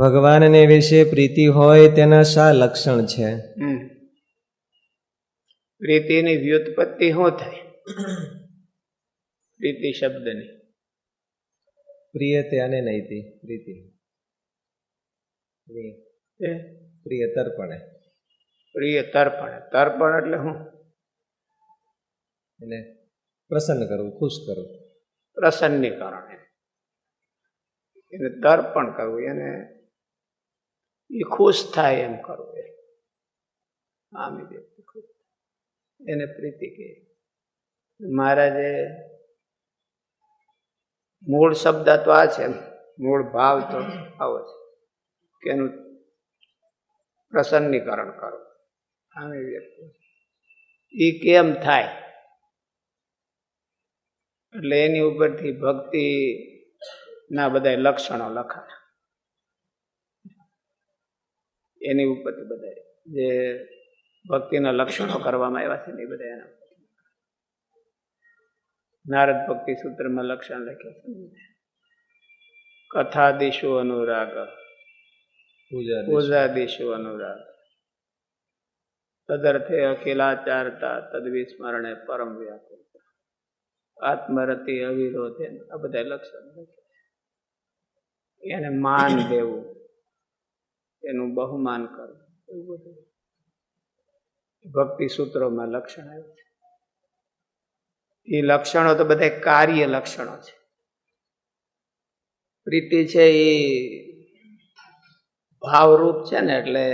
ભગવાનને વિશે પ્રીતિ હોય તેના શા લક્ષણ છે? પ્રીતિની વ્યુત્પત્તિ શું થાય? પ્રીતિ શબ્દની. પ્રિય તેને નૈતિ પ્રીતિ. પ્રિય. તર્પણે. પ્રિય તર્પણ. તર્પણ એટલે શું? એને પ્રસન્ન કરવું ખુશ કરવું. પ્રસન્નીકરણ. એને તર્પણ કરવું એને એ ખુશ થાય એમ કરવું એ વ્યક્તિ ખુશ એને પ્રીતિ કહે મહારાજે મૂળ શબ્દ તો આ છે મૂળ ભાવ તો આવો છે. કે એનું પ્રસન્નીકરણ કરવું આમી વ્યક્તિ. એ કેમ થાય? એટલે એની ઉપરથી ભક્તિના બધા લક્ષણો લખાણા એની ઉપર બધા જે ભક્તિના લક્ષણો કરવામાં આવ્યા છે ને એ બધા એના નારદ ભક્તિ સૂત્રમાં લક્ષણ લખ્યા છે કથા દિશુ અનુરાગ. પૂજા દિશુ અનુરાગ. તદર્થે અખિલાચારતા તદ્વિસ્મરણે પરમ વ્યાકુળ આત્મરતિ અવિરોધે આ બધા લક્ષણ. એને માન દેવું. એનું બહુમાન કરવું એવું બધું ભક્તિ સૂત્રોમાં લક્ષણ આવ્યું છે. એ લક્ષણો તો બધા કાર્ય લક્ષણો છે. પ્રીતિ છે એ ભાવરૂપ છે ને એટલે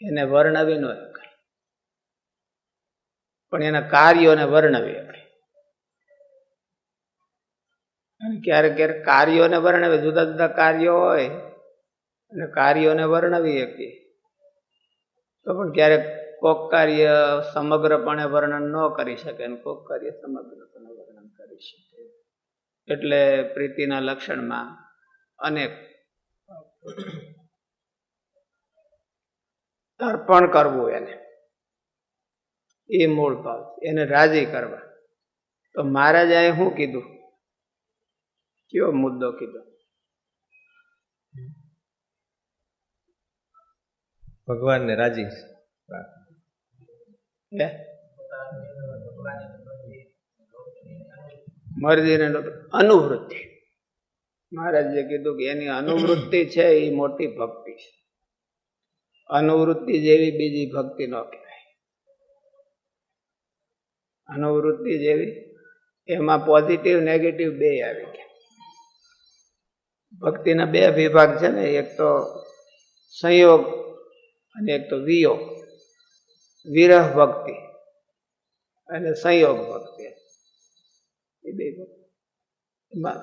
એને વર્ણવી ન પણ એના કાર્યોને વર્ણવી અને ક્યારેક ક્યારેક કાર્યોને વર્ણવે, જુદા જુદા કાર્યો હોય અને કાર્યોને વર્ણવી શકીએ તો પણ ક્યારેક કોક કાર્ય સમગ્રપણે વર્ણન ન કરી શકે અને કોક કાર્ય સમગ્રપણે વર્ણન કરી શકે. એટલે પ્રીતિના લક્ષણમાં અનેક તર્પણ કરવું એને. એ મૂળ ભાવ. એને રાજી કરવા. તો મહારાજાએ શું કીધું? કયો મુદ્દો કીધો? ભગવાનને રાજી. મરજીને અનુવૃત્તિ. મહારાજે કીધું કે એની અનુવૃત્તિ છે, એ મોટી ભક્તિ છે. અનુવૃત્તિ જેવી બીજી ભક્તિ ન કહેવાય. અનુવૃત્તિ જેવી, એમાં પોઝિટિવ નેગેટિવ બે આવી ગયા. ભક્તિના બે વિભાગ છે ને, એક તો સંયોગ અને એક તો વિયોગ. વિરહ ભક્તિ અને સંયોગ ભક્તિ. એ બે એમાં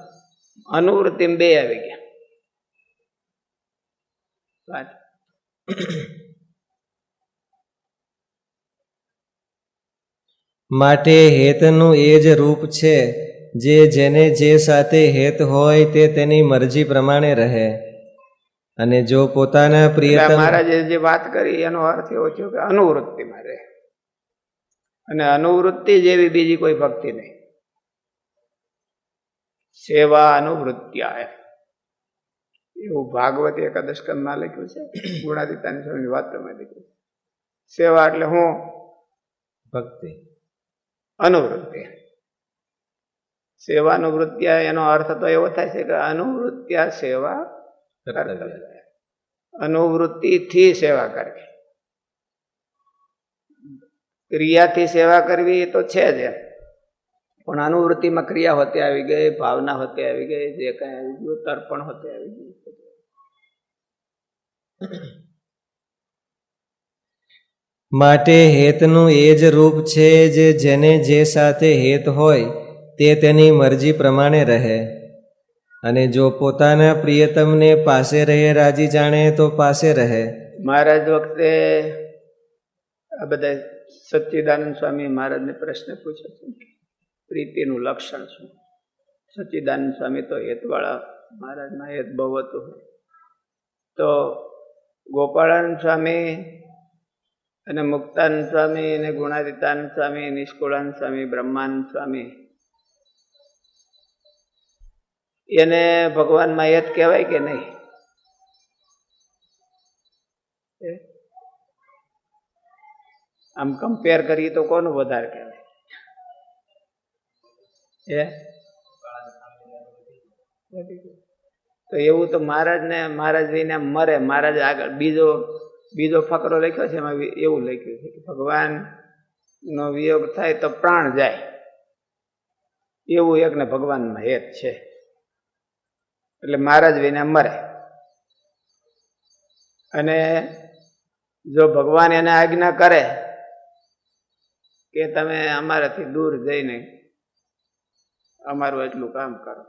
અનુવૃત્તિ બે આવી ગયા. માટે હેતનું એ જ રૂપ છે, જે જેને જે સાથે હેત હોય તે તેની મરજી પ્રમાણે રહે. અને જો પોતાના પ્રિયતમ મહારાજે જે વાત કરી એનો અર્થ એવો થયો કે અનુવૃત્તિમાં રહે અને અનુવૃત્તિ જેવી બીજી કોઈ ભક્તિ નહીં. સેવા અનુવૃત્યા એવું ભાગવત એકાદશ સ્કંદમાં લખ્યું છે. ગુણાદિતાની સ્વામી વાતોમાં લખ્યું છે. સેવા એટલે હું. ભક્તિ. અનુવૃત્તિ. સેવા અનુવૃત્યા એનો અર્થ તો એવો થાય છે કે અનુવૃત્યા સેવા કર્તવ્ય અનુવૃત્તિથી સેવા કરવી. ક્રિયાથી સેવા કરવી એ તો છે જ એમ. પણ અનુવૃત્તિમાં ક્રિયા હોતે આવી ગઈ ભાવના હોતે આવી ગઈ જે કઈ આવી ગયું તર્પણ હોતે આવી ગયું. માટે હેતનું એ જ રૂપ છે જે જેને જે સાથે હેત હોય તે તેની મરજી પ્રમાણે રહે. અને જો પોતાના પ્રિયતમને પાસે રહે, રાજી જાણે તો પાસે રહે. મહારાજ વખતે આ બધા સચ્ચિદાનંદ સ્વામી મહારાજને પ્રશ્ન પૂછ્યો છે પ્રીતિનું લક્ષણ શું? સચ્ચિદાનંદ સ્વામી તો હેતવાળા મહારાજના હેત બહુ હતું. તો ગોપાળાનંદ સ્વામી અને મુક્તાનંદ સ્વામી અને ગુણાદિતાનંદ સ્વામી, નિષ્કુળાનંદ સ્વામી, બ્રહ્માનંદ સ્વામી એને ભગવાનમાં યદ કહેવાય કે નહીં? આમ કમ્પેર કરીએ તો કોનું વધારે કહેવાય? એ તો એવું તો મહારાજને મહારાજ જઈને મરે. મહારાજ આગળ બીજો બીજો ફકરો લખ્યો છે, એમાં એવું લખ્યું છે કે ભગવાનનો વિયોગ થાય તો પ્રાણ જાય. એવું એકને ભગવાનમાં હેત છે. એટલે મહારાજ વિના મરે. અને જો ભગવાન એને આજ્ઞા કરે કે તમે અમારાથી દૂર જઈને અમારું એટલું કામ કરો,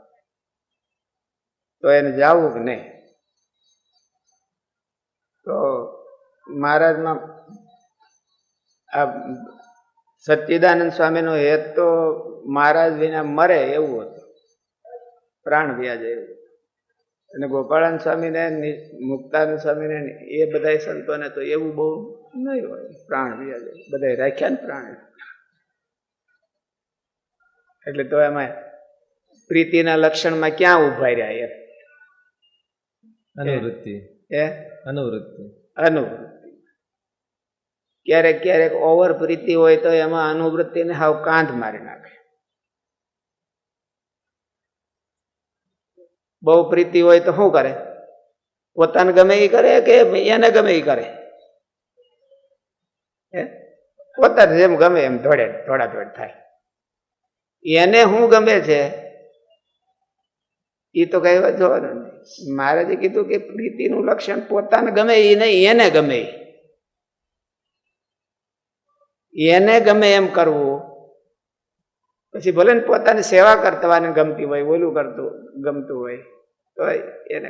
તો એને જાવું કે નહીં? તો મહારાજમાં આ સચ્ચિદાનંદ સ્વામીનો હેત તો મહારાજ વિના મરે એવું હતું. પ્રાણ વ્યાજ એવું અને ગોપાળાન સ્વામીને નિ- મુક્તાનંદ સ્વામીને એ બધા સંતોને તો એવું બહુ નહીં હોય. પ્રાણ વ્યાજ બધા રાખ્યા ને પ્રાણ. એટલે તો એમાં પ્રીતિના લક્ષણમાં ક્યાં ઊભા રહ્યા એમ? અનુવૃત્તિ. એ અનુવૃત્તિ. અનુવૃત્તિ. ક્યારેક ક્યારેક ઓવર પ્રીતિ હોય તો એમાં અનુવૃત્તિને હાવ કાંધ મારી નાખે. બહુ પ્રીતિ હોય તો શું કરે? પોતાને ગમે એ કરે કે એને ગમે એ કરે? પોતાને જેમ ગમે એમ ધોડે ધોડા ધોડ થાય. એને શું ગમે છે? એ તો કઈ વાત જોવાનું મહારાજે કીધું કે પ્રીતિનું લક્ષણ પોતાને ગમે એ નહીં, એને ગમે એને ગમે એમ કરવું. પછી ભલે ને પોતાની સેવા કરતા ગમતી હોય, ઓલું કરતું, ગમતું હોય. તો એને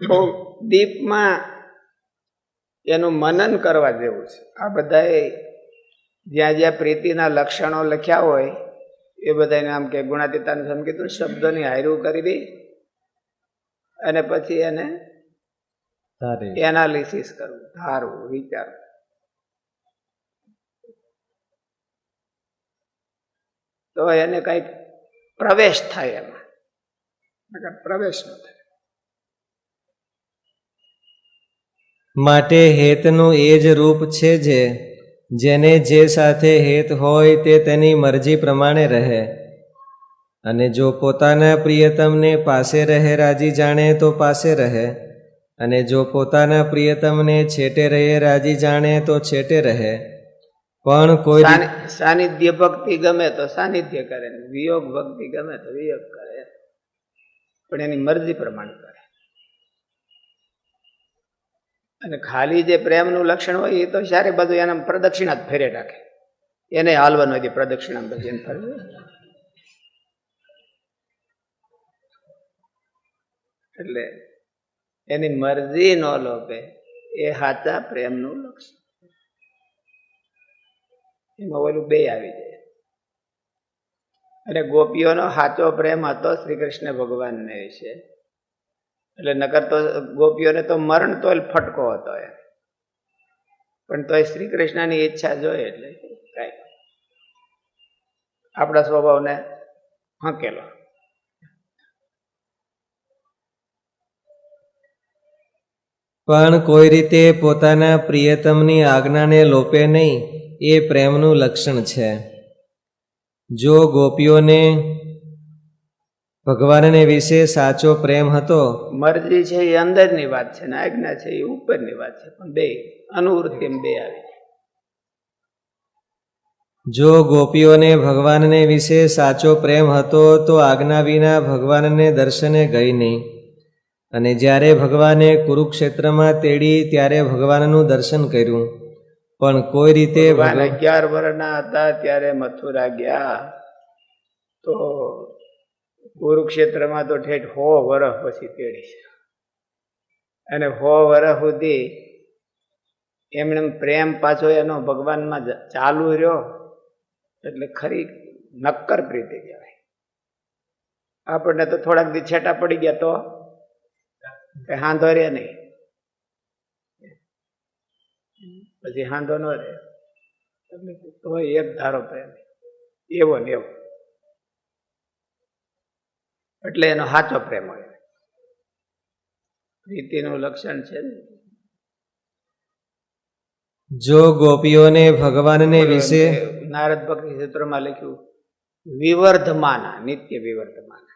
બહુ દીપમાં એનું મનન કરવા જેવું છે. આ બધાએ જ્યાં જ્યાં પ્રીતિના લક્ષણો લખ્યા હોય એ બધાને આમ કે ગુણાતીતાને સમ કીધું શબ્દોની હાયરું કરી દે અને પછી એને એનાલિસિસ કરવું ધારવું વિચારવું તો એને કંઈક પ્રવેશ થાય એમાં. પ્રવેશ ન થાય. માટે હેતનું એ જ રૂપ છે જે, જેને જે સાથે હેત હોય તે તેની મરજી પ્રમાણે રહે. અને જો પોતાના પ્રિયતમને પાસે રહે, રાજી જાણે તો પાસે રહે. અને જો પોતાના પ્રિયતમને છેટે રહે, રાજી જાણે તો છેટે રહે. પણ કોઈ સાનિધ્ય ભક્તિ ગમે તો સાનિધ્ય કરે વિયોગ ભક્તિ ગમે તો વિયોગ કરે. પણ એની મરજી પ્રમાણે કરે. અને ખાલી જે પ્રેમનું લક્ષણ હોય એ તો સારે બધું એને પ્રદક્ષિણા જ ફેરે રાખે. એને હાલવાનું હોય પ્રદક્ષિણા બધી એને ફરે એટલે એની મરજી ન લોપે, એ સાચા પ્રેમનું લક્ષણ. એમાં ઓલું બે આવી જાય. અને ગોપીઓનો સાચો પ્રેમ હતો શ્રી કૃષ્ણ ભગવાનને વિશે. એટલે નકર તો ગોપીઓને તો મરણ તો ફટકો હતો એ પણ તોય શ્રી કૃષ્ણની ઈચ્છા જોઈએ એટલે કાંઈ આપણા સ્વભાવને હંકેલો. પણ કોઈ રીતે પોતાના પ્રિયતમની આજ્ઞાને લોપે નહીં. એ પ્રેમનું લક્ષણ છે. જો ગોપીઓને ભગવાનને વિશે સાચો પ્રેમ હતો મરજી છે એ અંદરની વાત છે ને આજ્ઞા છે એ ઉપરની વાત છે પણ બે અનુવૃત્તિ બે આવી જો ગોપીઓને ભગવાનને વિશે સાચો પ્રેમ હતો તો આજ્ઞા વિના ભગવાનને દર્શને ગઈ નહીં. અને જ્યારે ભગવાને કુરુક્ષેત્રમાં તેડી ત્યારે ભગવાનનું દર્શન કર્યું. પણ કોઈ રીતે ભગવાન અગિયાર વર્ષના હતા ત્યારે મથુરા ગયા. તો કુરુક્ષેત્રમાં તો ઠેઠ હો વર્ષ પછી તેડી છે. અને હો વર્ષ સુધી એમને પ્રેમ પાછો એનો ભગવાનમાં ચાલુ રહ્યો. એટલે ખરી નક્કર પ્રીતિ કહેવાય. આપણને તો થોડાક દી છેટા પડી ગયા તો. કે હાંધો રે નહીં. પછી હાંધો ન રહે. તોય એક ધારો પ્રેમ એવો ને એવો. એટલે એનો સાચો પ્રેમ હોય. પ્રીતિનું લક્ષણ છે ને. જો ગોપીઓને ભગવાનને વિશે નારદ ભક્તિ સૂત્રમાં લખ્યું વિવર્ધમાના નિત્ય વિવર્ધમાન.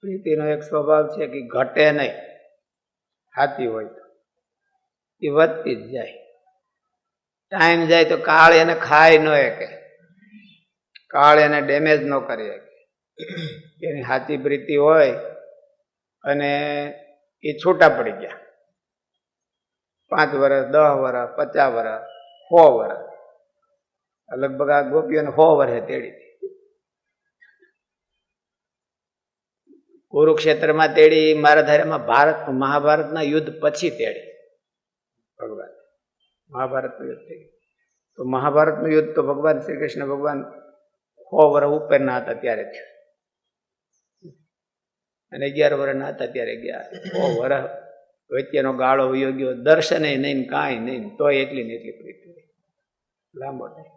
પ્રીતિનો એક સ્વભાવ છે કે ઘટે નહીં. હાથી હોય તો. એ વધતી જ જાય. ટાઈમ જાય તો કાળ એને ખાય ન કે કાળ એને ડેમેજ ન કરી શકે એની હાથી પ્રીતિ હોય અને એ છૂટા પડી ગયા. પાંચ વર્ષ દસ વર્ષ પચાસ વર્ષ સો વર્ષ લગભગ આ ગોપીઓને સો વર્ષે તેડી કુરુક્ષેત્રમાં તેડી મારા ધાર્યમાં ભારત, મહાભારતના યુદ્ધ પછી તેડી. ભગવાન. મહાભારતનું યુદ્ધ થઈ. તો મહાભારતનું યુદ્ધ તો ભગવાન શ્રી કૃષ્ણ ભગવાન સો વર્ષ ઉપરના હતા ત્યારે થયું. અને અગિયાર વર્ષના હતા ત્યારે ગયા. સો વર્ષ વચ્ચેનો ગાળો વયો ગયો. દર્શને નહીં કાંઈ નહીં તો એટલી ને એટલી પ્રીતિ લાંબો નહીં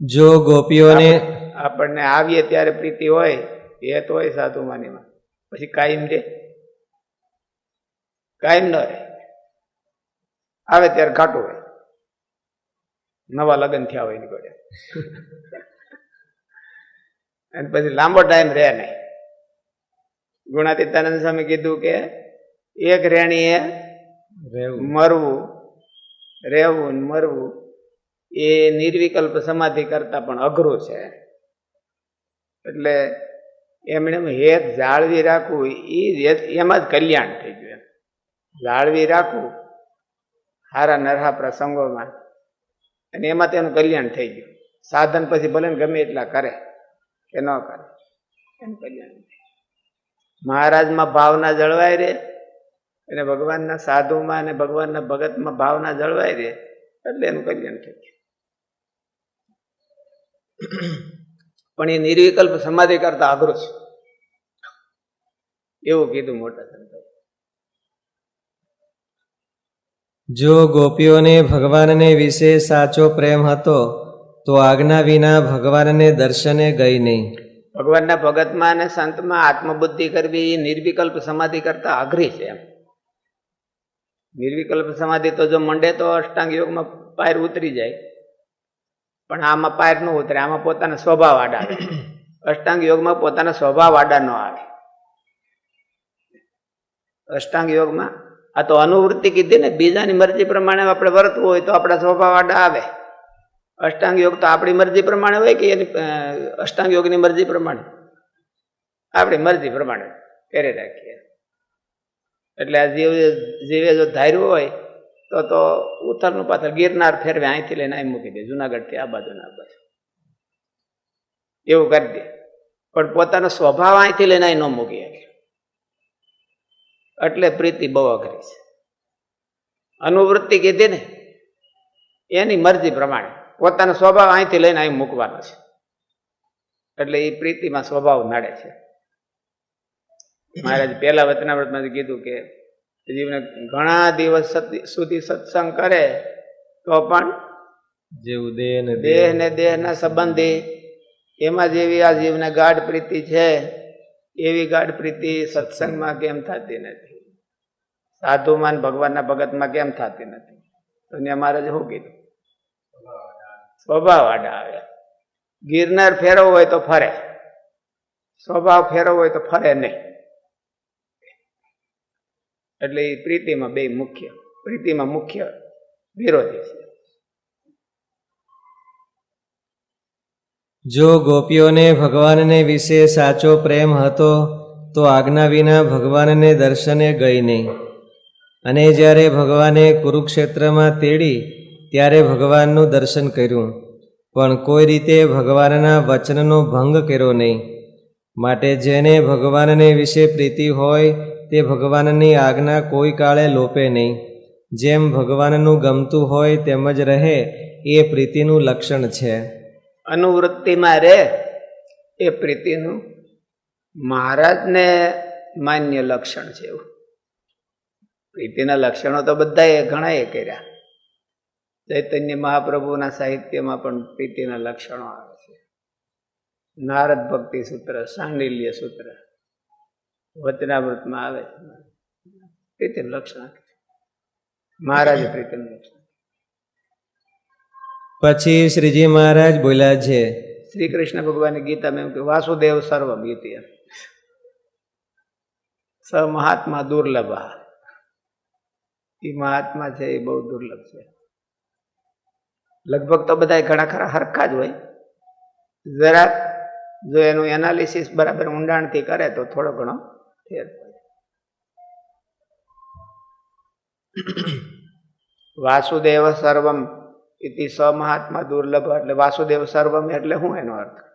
જો ગોપીઓને આપણને આવીએ ત્યારે પ્રીતિ હોય એ તો હોય સાધુ માનીમાં. પછી કાયમ રે કાયમ ન રહે. આવે ત્યારે ઘાટું હોય. નવા લગ્ન થયા હોય નીકળે અને પછી લાંબો ટાઈમ રહે નહીં. ગુણાતીતાનંદ સ્વામી કીધું કે એક રેણીએ મરવું રહેવું મરવું એ નિર્વિકલ્પ સમાધિ કરતા પણ અઘરું છે. એટલે એમણે એમ હેત જાળવી રાખવું એ એમાં જ કલ્યાણ થઈ ગયું એમ. જાળવી રાખવું સારા નરહા પ્રસંગોમાં. અને એમાં તેનું કલ્યાણ થઈ ગયું. સાધન પછી ભલે ગમે એટલા કરે કે ન કરે. એનું કલ્યાણ થઈ મહારાજમાં ભાવના જળવાય રહે અને ભગવાનના સાધુમાં અને ભગવાનના ભગતમાં ભાવના જળવાય રહે એટલે એનું કલ્યાણ થઈ ગયું. પણ એ નિર્વિકલ્પ સમાધિ કરતા અઘરું છે. એવું કીધું મોટા સંતો જો ગોપીઓને ભગવાનને વિશે સાચો પ્રેમ હતો, તો આજ્ઞા વિના ભગવાનને દર્શને ગઈ નહીં. ભગવાનના ભગતમાં અને સંતમાં આત્મબુદ્ધિ કરવી નિર્વિકલ્પ સમાધિ કરતા અઘરી છે નિર્વિકલ્પ સમાધિ તો જો મંડે તો અષ્ટાંગ યોગમાં પાયર ઉતરી જાય. પણ આમાં પાયર ન ઉતરે, આમાં પોતાના સ્વભાવ આડા અષ્ટાંગ યોગમાં પોતાના સ્વભાવ આડા ન આવે. અષ્ટાંગ યોગમાં આ તો અનુવૃત્તિ કીધી ને બીજાની મરજી પ્રમાણે આપણે વર્તવું હોય તો આપણા સ્વભાવ આડા આવે. અષ્ટાંગ યોગ તો આપણી મરજી પ્રમાણે હોય કે એની અષ્ટાંગ યોગની મરજી પ્રમાણે? આપણી મરજી પ્રમાણે કરી રાખીએ. એટલે આ જીવ, જીવે જો ધાર્યું હોય, તો તો ઉત્તરનું પાથર ગિરનાર ફેરવે, અહીંથી લઈને અહીં મૂકી દે જુનાગઢથી આ બાજુ ને બાજુ. એવું કરી દે. પણ પોતાનો સ્વભાવ અહીંથી લઈને અહીં ન મૂકી શકે. એટલે પ્રીતિ બહુ અઘરી છે. અનુવૃત્તિ કીધી ને એની મરજી પ્રમાણે પોતાનો સ્વભાવ અહીંથી લઈને અહીં મૂકવાનો છે. એટલે એ પ્રીતિમાં સ્વભાવ નડે છે. મહારાજ પહેલા વચનામૃતમાં કીધું કે જીવને ઘણા દિવસ સુધી સત્સંગ કરે તો પણ જેવું દેહ ને દેહ ને દેહના સંબંધી. એમાં જેવી આ જીવને ગાઢ પ્રીતિ છે એવી ગાઢ પ્રીતિ સત્સંગમાં કેમ થતી નથી? સાધુમાં ભગવાનના ભગતમાં કેમ થતી નથી? દુનિયા જ શું કીધું? સ્વભાવ આડા આવે ગિરનાર ફેરવવો હોય તો ફરે. સ્વભાવ ફેરવવો હોય તો ફરે નહીં. એટલે એ પ્રીતિમાં બે મુખ્ય, પ્રીતિમાં મુખ્ય વિરોધી છે. જો ગોપીઓને ભગવાનને વિશે સાચો પ્રેમ હતો, તો આજ્ઞા વિના ભગવાનને દર્શને ગઈ નહીં. અને જ્યારે ભગવાને કુરુક્ષેત્રમાં તેડી, ત્યારે ભગવાનનું દર્શન કર્યું. પણ કોઈ રીતે ભગવાનના વચનનો ભંગ કર્યો નહીં. માટે જેને ભગવાનને વિશે પ્રીતિ હોય, તે ભગવાનની આજ્ઞા કોઈ કાળે લોપે નહીં. જેમ ભગવાનનું ગમતું હોય, તેમ જ રહે, એ પ્રીતિનું લક્ષણ છે. અનુવૃત્તિમાં રહે એ પ્રીતિનું મહારાજને માન્ય લક્ષણ છે એવું. પ્રીતિના લક્ષણો તો બધાએ ઘણાએ કર્યા. ચૈતન્ય મહાપ્રભુના સાહિત્યમાં પણ પ્રીતિના લક્ષણો આવે છે. નારદ ભક્તિ સૂત્ર સાંડિલ્ય સૂત્ર, વચનામૃતમાં આવે છે. પ્રીતિનું લક્ષણ મહારાજ પ્રીતિનું લક્ષણ. પછી શ્રીજી મહારાજ બોલ્યા છે શ્રી કૃષ્ણ ભગવાનની ગીતામાં એમ કે, વાસુદેવ સર્વમ ગીતી સ મહાત્મા દુર્લભ. એ મહાત્મા છે એ બહુ દુર્લભ છે. લગભગ તો બધા ઘણા ખરા હરખા જ હોય. જરાક જો એનું એનાલિસિસ બરાબર ઊંડાણથી કરે તો થોડો ઘણો ફેર વાસુદેવ સર્વમ ઇતિ સ મહાત્મા દુર્લભ એટલે વાસુદેવ સર્વમ એટલે હું એનો અર્થ.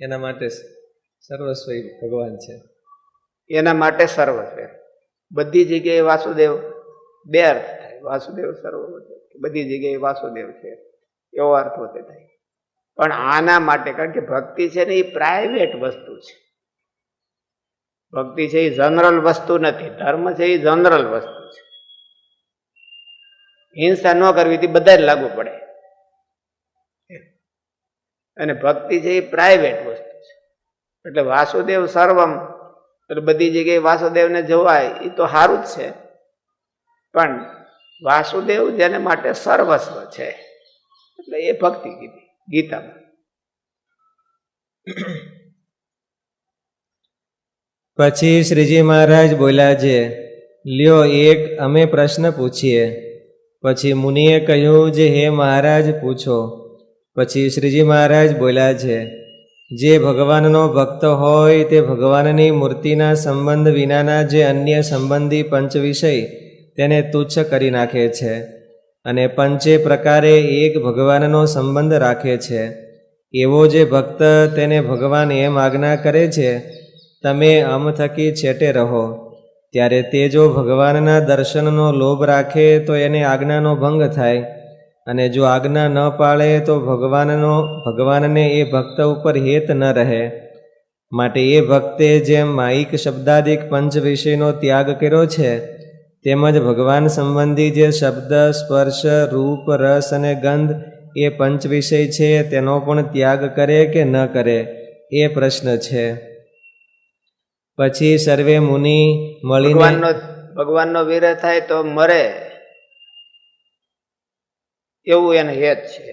એના માટે સર્વસ્વ ભગવાન છે. એના માટે સર્વ છે. બધી જગ્યાએ વાસુદેવ બે અર્થ થાય. વાસુદેવ સર્વ બધી જગ્યાએ વાસુદેવ છે. એવો અર્થ હોતે થાય. પણ આના માટે, કારણ કે ભક્તિ છે ને એ પ્રાઇવેટ વસ્તુ છે. ભક્તિ છે એ જનરલ વસ્તુ નથી, ધર્મ છે એ જનરલ વસ્તુ છે. હિંસા ન કરવી તે બધા લાગુ પડે. અને ભક્તિ છે એ પ્રાઇવેટ વસ્તુ છે. એટલે વાસુદેવ સર્વમ, એટલે બધી જગ્યાએ વાસુદેવને જોવાય, એ તો સારું જ છે. પણ વાસુદેવ જેને માટે સર્વસ્વ છે, એટલે એ ભક્તિ કીધી. ગીતામાં પછી શ્રીજી મહારાજ બોલ્યા છે, લ્યો એક અમે પ્રશ્ન પૂછીએ. પછી મુનિએ કહ્યું જે હે મહારાજ, પૂછો. પછી શ્રીજી મહારાજ બોલ્યા છે, જે ભગવાનનો ભક્ત હોય તે ભગવાનની મૂર્તિના સંબંધ વિનાના જે અન્ય સંબંધી પંચ વિષય તેને તુચ્છ કરી નાખે છે. અને પંચે પ્રકારે એક ભગવાનનો સંબંધ રાખે છે, એવો જે ભક્ત તેને ભગવાન એમ આજ્ઞા કરે છે, તમે અમ થકી છેટે રહો. ત્યારે તે જો ભગવાનના દર્શનનો લોભ રાખે તો એને આજ્ઞાનો ભંગ થાય. અને જો આજ્ઞા ન પાળે તો ભગવાનનો, ભગવાનને એ ભક્ત ઉપર હેત ન રહે. માટે એ ભક્તે જેમ માઇક શબ્દાદિક પંચ વિષયનો ત્યાગ કર્યો છે તેમજ ભગવાન સંબંધી જે શબ્દ, સ્પર્શ, રૂપ, રસ અને ગંધ એ પંચ વિષય છે, તેનો પણ ત્યાગ કરે કે ન કરે એ પ્રશ્ન છે. પછી સર્વે મુનિ મળીને ભગવાનનો વિરહ થાય તો મરે. એવું એને હેત છે.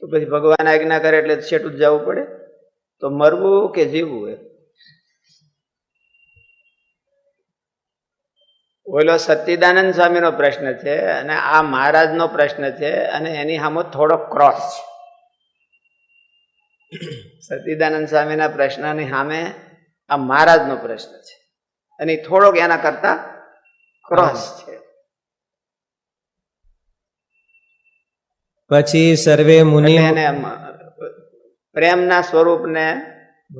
તો પછી ભગવાન આજ્ઞા કરે એટલે છેટું જવું પડે. તો મરવું કે જીવવું એ ઓલો સચ્ચિદાનંદ સ્વામીનો પ્રશ્ન છે અને આ મહારાજનો પ્રશ્ન છે અને એની સામે થોડો ક્રોસ છે સચ્ચિદાનંદ સ્વામીના પ્રશ્નની સામે આ મહારાજનો પ્રશ્ન છે. અને થોડોક એના કરતા ક્રોસ છે. પછી સર્વે મુનિ પ્રેમના સ્વરૂપને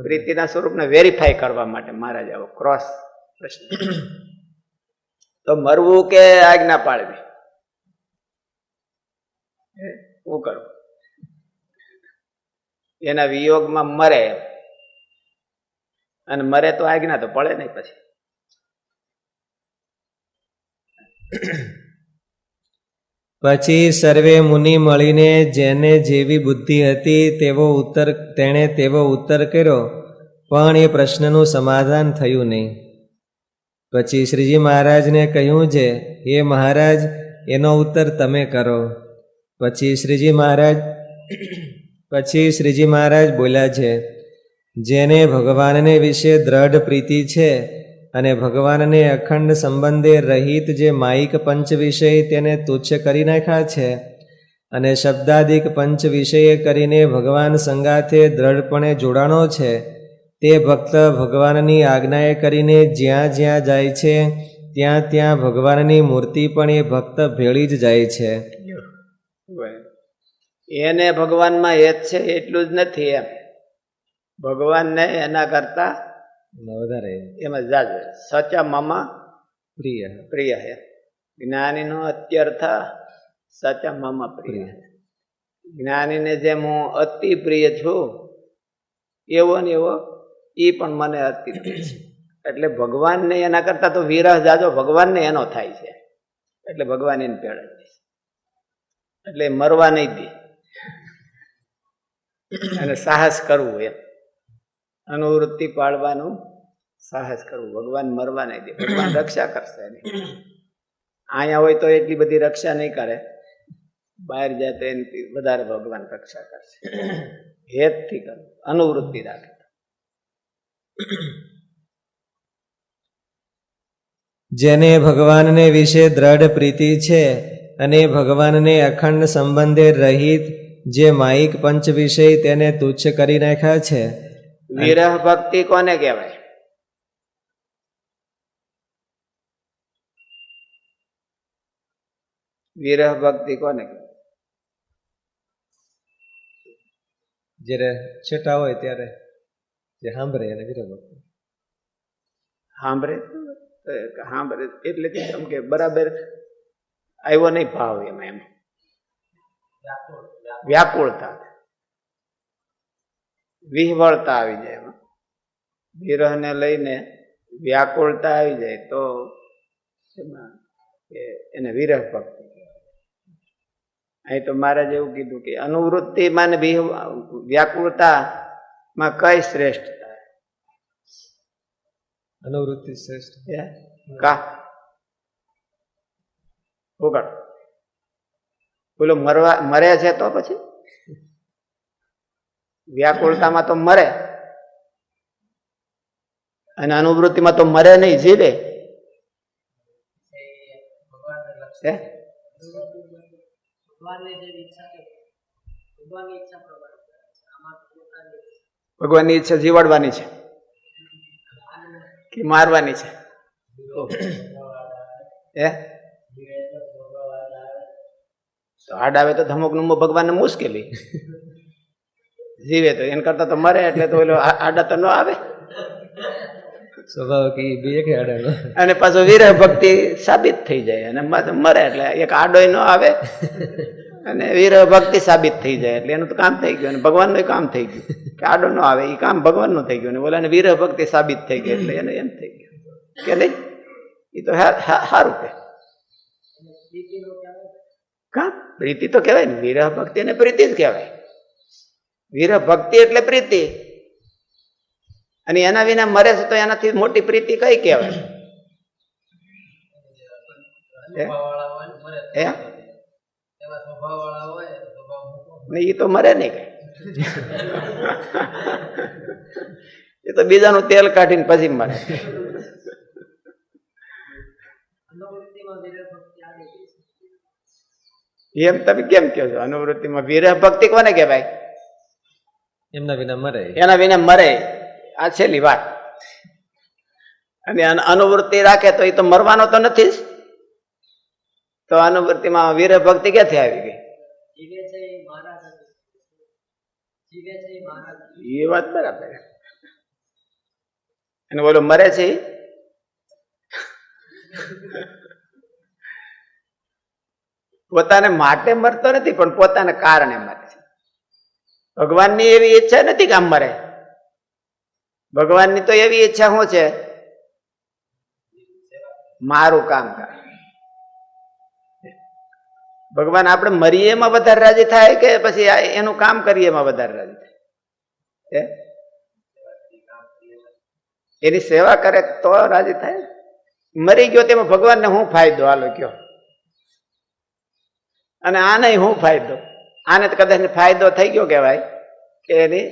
પ્રીતિના સ્વરૂપને વેરીફાઈ કરવા માટે મહારાજ આવો ક્રોસ પ્રશ્ન. તો મરવું કે આજ્ઞા પાડવી? શું કરવું એના વિયોગમાં મરે અને મરે તો આજ્ઞા તો પડે નહીં પછી. પછી સર્વે મુનિ મળીને જેને જેવી બુદ્ધિ હતી તેવો ઉત્તર તેણે તેવો ઉત્તર કર્યો, પણ એ પ્રશ્નનું સમાધાન થયું નહીં. પછી શ્રીજી મહારાજને કહ્યું છે, હે મહારાજ, એનો ઉત્તર તમે કરો. પછી શ્રીજી મહારાજ, પછી શ્રીજી મહારાજ બોલ્યા છે, જેને ભગવાનને વિશે દ્રઢ પ્રીતિ છે અને ભગવાનને અખંડ સંબંધે રહિત જે માઇક પંચ વિષય તેને તુચ્છ કરી નાખ્યા છે અને શબ્દાદિક પંચ વિષયે કરીને ભગવાન સંગાથે દ્રઢપણે જોડાણો છે તે ભક્ત ભગવાનની આજ્ઞાએ કરીને જ્યાં જ્યાં જાય છે ત્યાં ત્યાં ભગવાનની મૂર્તિ પણ એ ભક્ત ભેળી જ જાય છે. એને ભગવાનમાં હેત છે એટલું જ નથી એમ. ભગવાનને એના કરતા વધારે. એમાં જાજે. સચા મામા પ્રિય. પ્રિય હે. જ્ઞાનીનો અત્યર્થ સચા મામા પ્રિય પ્રિય. જ્ઞાનીને જેમ હું અતિ પ્રિય છું એવો ને એવો ઈ પણ મને અર્પિત છે. એટલે ભગવાનને એના કરતા તો વિરહ જાજો, ભગવાનને એનો થાય છે. એટલે ભગવાન એને પેડ એટલે મરવા નહીં દે. અને સાહસ કરવું એમ. અનુવૃત્તિ પાળવાનું સાહસ કરવું. ભગવાન મરવા નહીં દે. ભગવાન રક્ષા કરશે એની અહીંયા હોય તો એટલી બધી રક્ષા નહીં કરે. બહાર જાય તો એની વધારે ભગવાન રક્ષા કરશે. હેતથી કરવું અનુવૃત્તિ રાખે. જેને ભગવાનને વિશે દ્રઢ પ્રીતિ છે અને ભગવાનને અખંડ સંબંધે રહિત જે માઇક પંચ વિષય તેને તુચ્છ કરી નાખ્યા છે. વિરહ ભક્તિ કોને કહેવાય? વિરહ ભક્તિ કોને જ્યારે છેટા હોય ત્યારે. જે સાંભળે એને વિરોધ સાંભળે સાંભળે એટલે એમ કે બરાબર આવ્યો નહીં ભાવ એમાં એમ. વ્યાકુળતા. વિહવળતા આવી જાય એમાં. વિરહને લઈને વ્યાકુળતા આવી જાય તો એને વિરહ ભક્તિ અહીં તો મહારાજ એવું કીધું કે અનુવૃત્તિમાં ને વિહ વ્યાકુળતામાં કઈ શ્રેષ્ઠ અનુવૃત્તિ શ્રેષ્ઠ. કા? ઉગાડ. બોલો મરવા મરે છે તો પછી? વ્યાકુળતામાં તો મરે. અને અનુવૃત્તિમાં તો મરે નહીં જીવે. ભગવાન ભગવાનની ઈચ્છા જીવાડવાની છે કે મારવાની છે? એ હાડ આવે તો ધમક નુમો ભગવાનને મુશ્કેલી. જીવે તો એના કરતા તો મરે એટલે તો ઓલો આડા તો ન આવે. સ્વભાવ કે બીજે કે અને પાછો વિરહ ભક્તિ સાબિત થઈ જાય અને મરે એટલે એક આડોય ન આવે. અને વીર ભક્તિ સાબિત થઈ જાય એટલે એનું તો કામ થઈ ગયું અને ભગવાનનું કામ થઈ ગયું. કે આડો ન આવે એ કામ ભગવાનનું થઈ ગયું અને બોલે વિરહ ભક્તિ સાબિત થઈ ગઈ એટલે એને એમ થઈ ગયું. કે નહીં? એ તો સારું કે. કા? પ્રીતિ તો કહેવાય ને. વીર ભક્તિ ને પ્રીતિ જ કહેવાય. વીર ભક્તિ એટલે પ્રીતિ. અને એના વિના મરે છે તો એનાથી મોટી પ્રીતિ કઈ કહેવાય? હે? ને એ તો મરે નહીં કઈ. એ તો બીજાનું તેલ કાઢીને પછી મરે. એમ તમે કેમ કહો છો? અનુવૃત્તિમાં વિરહ ભક્તિ કોને કહેવાય? એમના વિના મરે. એના વિના મરે. આ છેલ્લી વાત. અને અનુવૃત્તિ રાખે તો એ તો મરવાનો તો નથી જ. તો અનુવૃત્તિમાં વીર ભક્તિ ક્યાંથી આવી ગઈ? એ વાત બરાબર. અને બોલો મરે છે પોતાને માટે મરતો નથી પણ પોતાને કારણે મરે છે. ભગવાનની એવી ઈચ્છા નથી કે આમ મરે. ભગવાનની તો એવી ઈચ્છા શું છે? મારું કામ કરે. ભગવાન આપણે મરીએ એમાં વધારે રાજી થાય કે પછી આ એનું કામ કરીએ એમાં વધારે રાજી થાય? એની સેવા કરે તો રાજી થાય? મરી ગયો તેમાં ભગવાનને હું ફાયદો? હાલો કયો. અને આને શું ફાયદો? આને તો કદાચ ફાયદો થઈ ગયો કહેવાય કે એની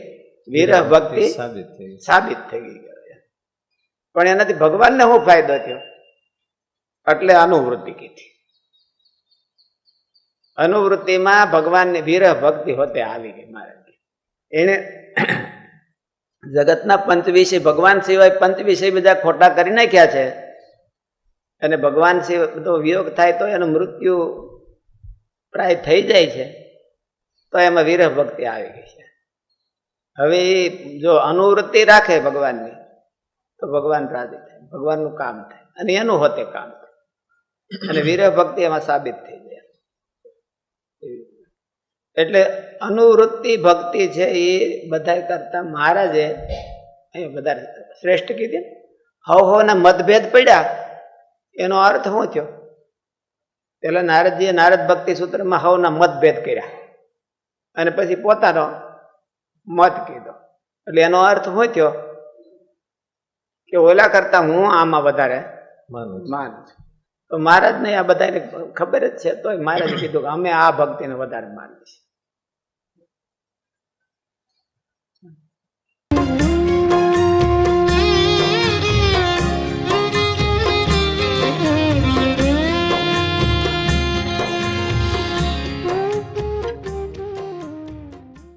વિરહ ભક્તિ સાબિત થઈ. સાબિત થઈ ગઈ પણ એનાથી ભગવાનને શું ફાયદો થયો? એટલે અનુવૃત્તિ કીધી. અનુવૃત્તિમાં ભગવાનની વિરહ ભક્તિ હોતે આવી ગઈ મારે. એને જગતના પંચ ભગવાન સિવાય પંચવિષય બધા ખોટા કરી નાખ્યા છે. અને ભગવાન સિવાય બધો વિયોગ થાય તો એનું મૃત્યુ પ્રાય થઈ જાય છે. તો એમાં વિરહ ભક્તિ આવી ગઈ છે. હવે જો અનુવૃત્તિ રાખે ભગવાનની, તો ભગવાન રાજી થાય. ભગવાનનું કામ થાય. અને એનું હોતે કામ થાય. અને વિરહ ભક્તિ એમાં સાબિત થઈ એટલે અનુવૃત્તિ ભક્તિ છે એ બધા કરતા મહારાજે અહીંયા વધારે શ્રેષ્ઠ કીધી. હવ હવના મતભેદ પડ્યા. એનો અર્થ શું થયો? પેલા નારદજીએ નારદ ભક્તિ સૂત્રમાં હવના મતભેદ કર્યા. અને પછી પોતાનો મત કીધો. એટલે એનો અર્થ શું થયો? કે ઓલા કરતા હું આમાં વધારે માનું છું. તો મહારાજને આ બધાને ખબર જ છે, તોય મહારાજ કીધું કે અમે આ ભક્તિને વધારે માનીએ છીએ.